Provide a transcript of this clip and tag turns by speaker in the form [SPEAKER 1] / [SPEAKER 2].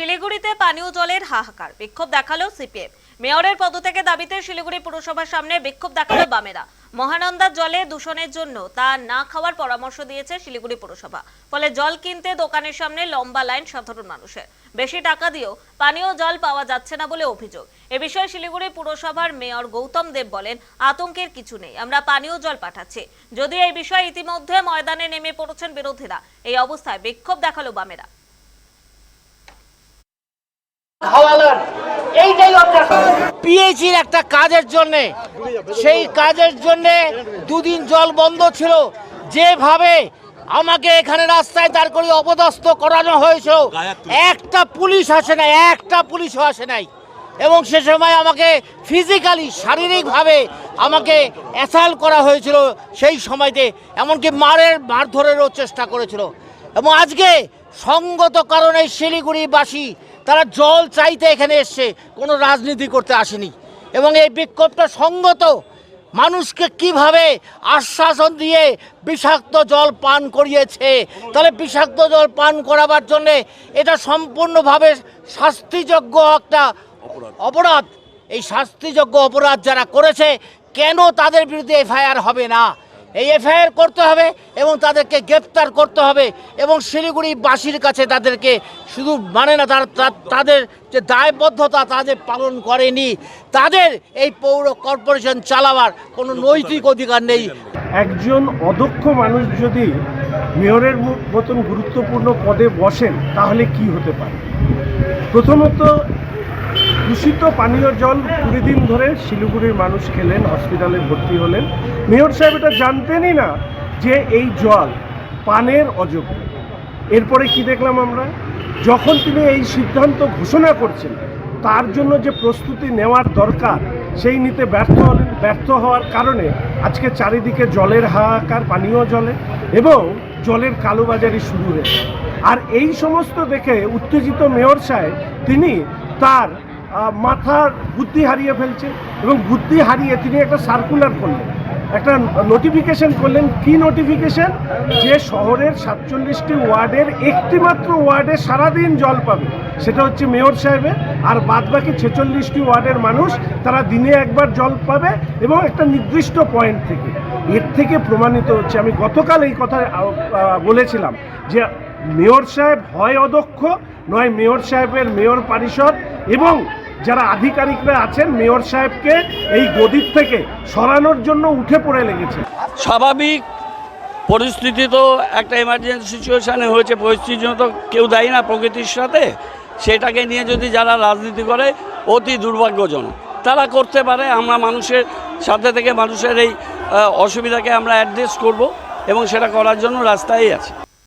[SPEAKER 1] শিলিগুড়িতে পানীয় জলের হাহাকার, বিক্ষোভ দেখাল সিপিএম। মেয়রের পদত্যাগের দাবিতে শিলিগুড়ি পুরসভার সামনে বিক্ষোভ দেখাল বামেরা। মহানন্দার জলে দূষণের জন্য তা না খাওয়ার পরামর্শ দিয়েছে শিলিগুড়ি পুরসভা। ফলে জল কিনতে দোকানের সামনে লম্বা লাইন সাধারণ মানুষের। বেশি টাকা দিয়েও পানীয় জল পাওয়া যাচ্ছে না বলে অভিযোগ। এ বিষয়ে শিলিগুড়ি পুরসভার মেয়র গৌতম দেব বলেন, আতঙ্কের কিছু নেই, আমরা পানীয় জল পাঠাচ্ছি। যদিও এই বিষয়ে ইতিমধ্যে ময়দানে নেমে পড়েছেন বিরোধীরা, এই অবস্থায় বিক্ষোভ দেখাল বামেরা।
[SPEAKER 2] পিএইচির একটা কাজের জন্য। সেই কাজের জন্য দুদিন জল বন্ধ ছিল। যেভাবে আমাকে এখানে রাস্তায় দাঁড় করিয়ে অপদস্থ করানো হয়েছিল একটা পুলিশ আসে নাই, একটা পুলিশও আসে নাই। এবং সে সময় আমাকে ফিজিক্যালি শারীরিকভাবে আমাকে অ্যাসাল করা হয়েছিল সেই সময়তে, এমনকি মারের মারধরেরও চেষ্টা করেছিল। এবং আজকে সঙ্গত কারণে শিলিগুড়িবাসী, তারা জল চাইতে এখানে এসছে, কোনো রাজনীতি করতে আসেনি। এবং এই বিক্ষোভটা সঙ্গত মানুষকে কীভাবে আশ্বাসন দিয়ে বিষাক্ত জল পান করিয়েছে তাহলে বিষাক্ত জল পান করাবার জন্যে এটা সম্পূর্ণভাবে শাস্তিযোগ্য একটা অপরাধ। এই শাস্তিযোগ্য অপরাধ যারা করেছে কেন তাদের বিরুদ্ধে এফআইআর হবে না? এই এফআইআর করতে হবে এবং তাদেরকে গ্রেপ্তার করতে হবে এবং শিলিগুড়িবাসীর কাছে তাদেরকে শুধু মানে না তারা তাদের যে দায়বদ্ধতা তাদের পালন করেনি তাদের এই পৌর কর্পোরেশন চালাবার কোনো নৈতিক অধিকার নেই।
[SPEAKER 3] একজন অদক্ষ মানুষ যদি মেয়রের মতন গুরুত্বপূর্ণ পদে বসেন তাহলে কি হতে পারে? প্রথমত দূষিত পানীয় জল কুড়ি দিন ধরে শিলিগুড়ির মানুষ খেলেন, হসপিটালে ভর্তি হলেন। মেয়র সাহেব এটা জানতেনই না যে এই জল পানের অযোগ্য। এরপরে কি দেখলাম আমরা? যখন তিনি এই সিদ্ধান্ত ঘোষণা করছেন, তার জন্য যে প্রস্তুতি নেওয়ার দরকার, সেই নিতে ব্যর্থ হলেন, ব্যর্থ হওয়ার কারণে আজকে চারিদিকে জলের হাহাকার, পানীয় জলে এবং জলের কালোবাজারি শুরু হয়েছে। আর এই সমস্ত দেখে উত্তেজিত মেয়র সাহেব, তিনি তার মাথার বুদ্ধি হারিয়ে ফেলছে এবং বুদ্ধি হারিয়ে তিনি একটা সার্কুলার করলেন। একটা নোটিফিকেশন করলেন। কি নোটিফিকেশন যে শহরের সাতচল্লিশটি ওয়ার্ডের একটি মাত্র ওয়ার্ডে সারাদিন জল পাবে। সেটা হচ্ছে মেয়র সাহেবের। আর বাদবাকি ছেচল্লিশটি ওয়ার্ডের মানুষ তারা দিনে একবার জল পাবে এবং একটা নির্দিষ্ট পয়েন্ট থেকে। এর থেকে প্রমাণিত হচ্ছে, আমি গতকাল এই কথা বলেছিলাম যে মেয়র সাহেব হয় অদক্ষ, নয় মেয়র সাহেবের মেয়র পরিষদ এবং যারা আধিকারিকরা আছেন, মেয়র সাহেবকে এই গদির থেকে সরানোর জন্য উঠে পড়ে লেগেছে।
[SPEAKER 4] স্বাভাবিক পরিস্থিতি তো একটা এমার্জেন্সি সিচুয়েশানে হয়েছে পরিস্থিতির জন্য তো কেউ দায়ী না প্রকৃতির সাথে। সেটাকে নিয়ে যদি যারা রাজনীতি করে, অতি দুর্ভাগ্যজনক। তারা করতে পারে, আমরা মানুষের সাথে থেকে মানুষের এই অসুবিধাকে আমরা অ্যাড্রেস করব এবং সেটা করার জন্য রাস্তায় আছি।